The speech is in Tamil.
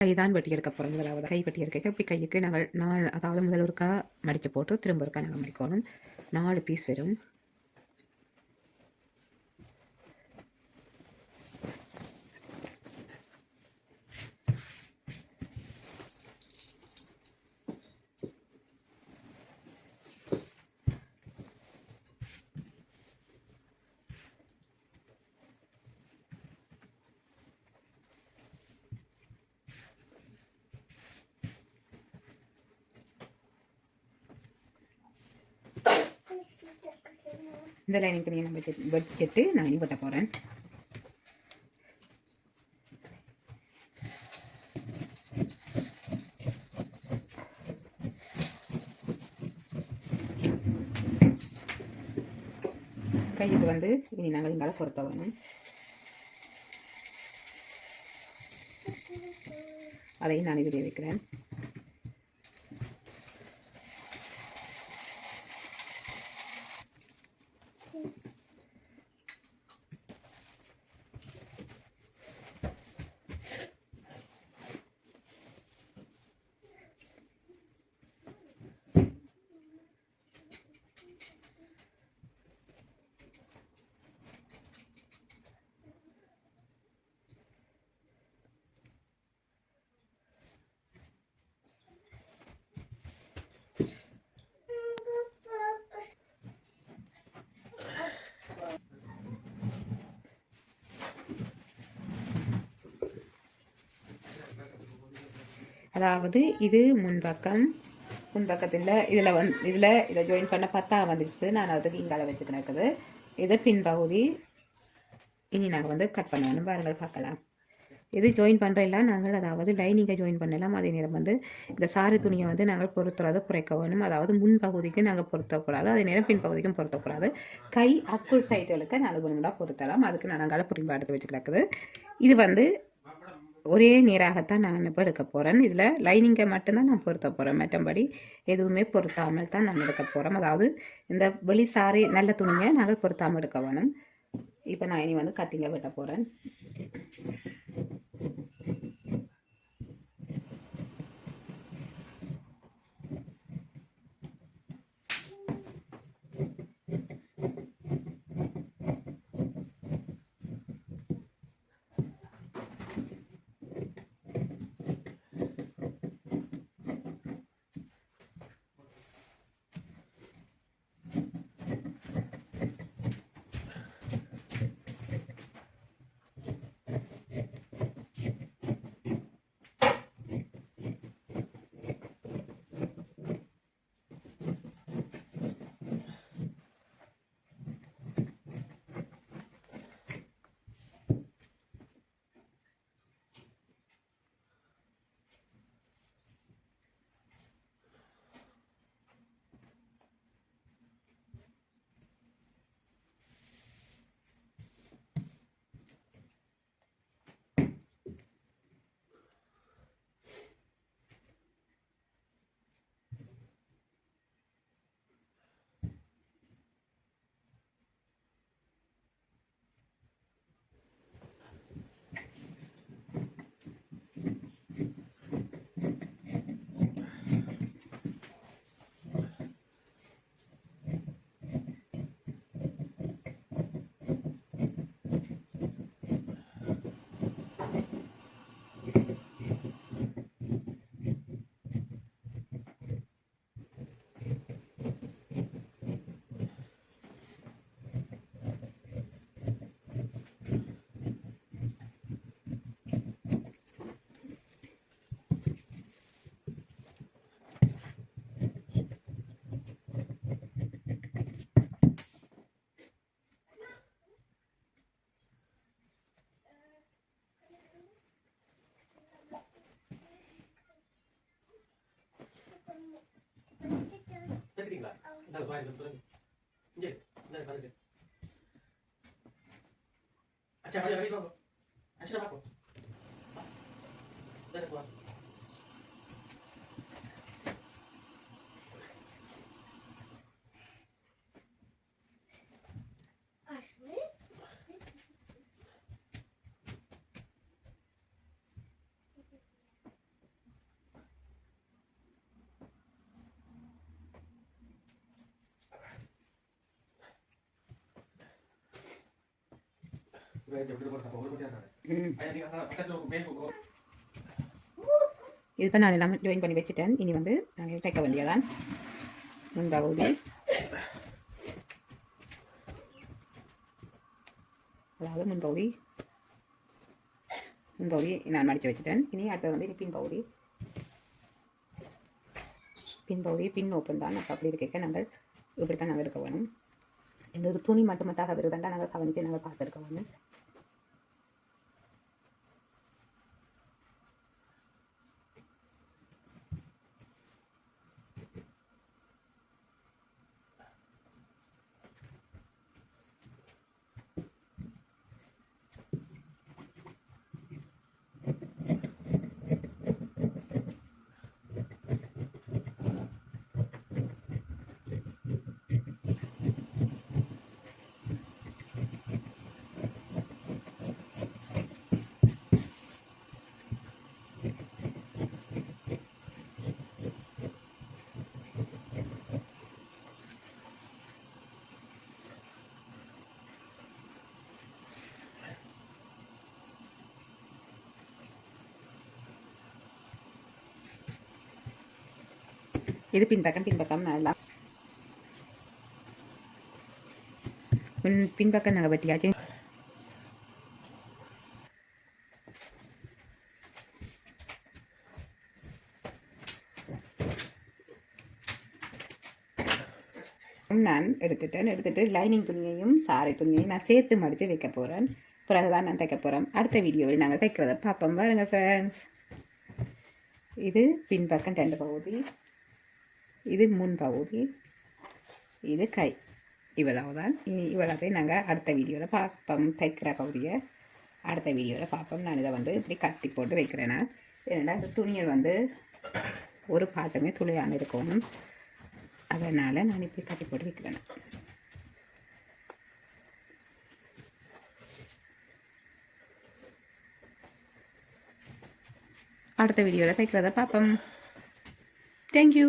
கைதான் வெட்டி எடுக்க போகிறோம் முதலாவது கை வெட்டி எடுக்க இப்படி கைக்கு நாங்கள் நாலு அதாவது முதல் ஒருக்கா மடித்து போட்டு திரும்ப ஒருக்கா நாங்கள் மடிக்கணும். நாலு பீஸ் வரும் இந்த லைனிங் துணியை நம்ம வச்சு வச்சுட்டு நான் இனி வெட்ட போகிறேன் கைக்கு வந்து இனி நாங்கள் இங்கால பொருத்த வேணும். அதையும் நான் இதில் வைக்கிறேன். அதாவது இது முன்பக்கம். முன்பக்கத்தில் இதில் வந் இதில் இதை ஜாயின் பண்ண பத்தா வந்துடுச்சு நான் அதுக்கு இங்கால வச்சு கிடக்குது இது பின்பகுதி இனி நாங்கள் வந்து கட் பண்ணணும் பாருங்கள் பார்க்கலாம். இது ஜாயின் பண்ணுறலாம் நாங்கள் அதாவது லைனிங்கை ஜாயின் பண்ணலாம். அதே நேரம் வந்து இந்த சாரி துணியை வந்து நாங்கள் பொருத்துறதை குறைக்க வேணும். அதாவது முன்பகுதிக்கு நாங்கள் பொருத்தக்கூடாது அதே நேரம் பின்பகுதிக்கும் பொருத்தக்கூடாது. கை அக்குள் சைடுகளுக்கு நாங்கள் வேணும்னா பொருத்தலாம். அதுக்கு நான் நாங்கள் புரிம்பாடுத்து வச்சு கிடக்குது இது வந்து ஒரே நேராகத்தான் நான் இப்போ எடுக்க போகிறேன் இதில் லைனிங்கை மட்டும்தான் நான் பொருத்த போகிறேன் மற்றபடி எதுவுமே பொருத்தாமல் தான் நான் எடுக்க போகிறேன் அதாவது இந்த வெளி சாரி நல்ல துணியை நாங்கள் பொருத்தாமல் எடுக்க வேணும். இப்போ நான் இனி வந்து கட்டிங்கை வெட்ட போகிறேன் எடுத்துட்டீங்களா இந்த பாய் இந்த சொல்லுங்க இங்கே இந்த பாருங்க அச்சா வெளியே வெளியே வாங்க அச்சா வாங்க இந்த வா இது இப்போ நான் எல்லாமே ஜாயின் பண்ணி வச்சுட்டேன். இனி வந்து நாங்கள் தைக்க வேண்டியதான் முன்பகுதி அதாவது முன்பகுதி முன்பகுதி நான் மடித்து வச்சுட்டேன். இனி அடுத்தது வந்து பின்பகுதி பின்பகுதி பின் ஓப்பன் தான். அப்போ அப்படி இருக்க நாங்கள் இப்படி தான் நாங்கள் இருக்க வேணும். இந்த ஒரு துணி மட்டுமட்டாக விருதாண்டா நாங்கள் கவனித்து நாங்கள் பார்த்துருக்க வேணும். இது பின்பக்கம் பின்பக்கம் நல்லா பின் பின்பக்கம் நாங்கள் வெட்டியாச்சு. நான் எடுத்துட்டேன் எடுத்துட்டு லைனிங் துணியையும் சாரை துணியையும் நான் சேர்த்து மடித்து வைக்க போகிறேன் பிறகுதான் நான் தைக்க போகிறேன் அடுத்த வீடியோவில் நாங்கள் தைக்கிறத பார்ப்போம். பாருங்கள் ஃப்ரெண்ட்ஸ் இது பின்பக்கம் ரெண்டு பகுதி. இது முன் பகுதி. இது கை. இவ்வளவுதான். இனி இவ்வளோத்தையும் நாங்கள் அடுத்த வீடியோவில் பார்ப்போம். தைக்கிற பகுதியை அடுத்த வீடியோவில் பார்ப்போம். நான் இதை வந்து இப்படி கட்டி போட்டு வைக்கிறேன் நான். ஏன்னா இந்த வந்து ஒரு பாட்டுமே துளியாமல் இருக்கணும் அதனால் நான் இப்படி கட்டி போட்டு வைக்கிறேன். அடுத்த வீடியோவில் தைக்கிறத பார்ப்போம். தேங்க்யூ